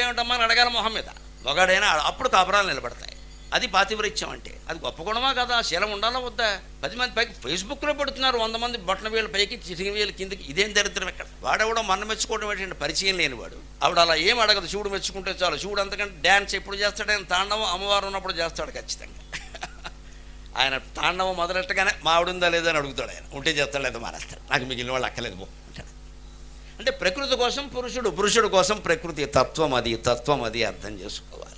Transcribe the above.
నీకేమిటమ్మా అని అడగాలి మొహం మీద. మొగాడైనా అప్పుడు కాపురాలు నిలబడతాయి. అది పాతివ్రత్యం అంటే. అది గొప్ప గుణమా కదా? శీలం ఉండాలా వద్దా? పది మంది పైకి ఫేస్బుక్లో పెడుతున్నారు వంద మంది బట్టన వేలు పైకి చిటికి వేలు కిందకి. ఇదేం దరిద్రం ఇక్కడ? వాడెవడో మన మెచ్చుకోవడం ఏంటంటే పరిచయం లేనివాడు. ఆవిడ అలా ఏం అడగదు. శివుడు మెచ్చుకుంటే చాలు. శివుడు అంతకంటే డ్యాన్స్ ఎప్పుడు చేస్తాడు? తాండవం అమ్మవారు ఉన్నప్పుడు చేస్తాడు ఖచ్చితంగా. ఆయన తాండవం మొదలెట్టగానే మావిడుందా లేదా అని అడుగుతాడు ఆయన. ఉంటే చేస్తాడు లేదా మానేస్తాడు. నాకు మిగిలిన వాళ్ళు అక్కలేదు అంటే ప్రకృతి కోసం పురుషుడు పురుషుడు కోసం ప్రకృతి తత్వం అది తత్వం అది అర్థం చేసుకోవాలి.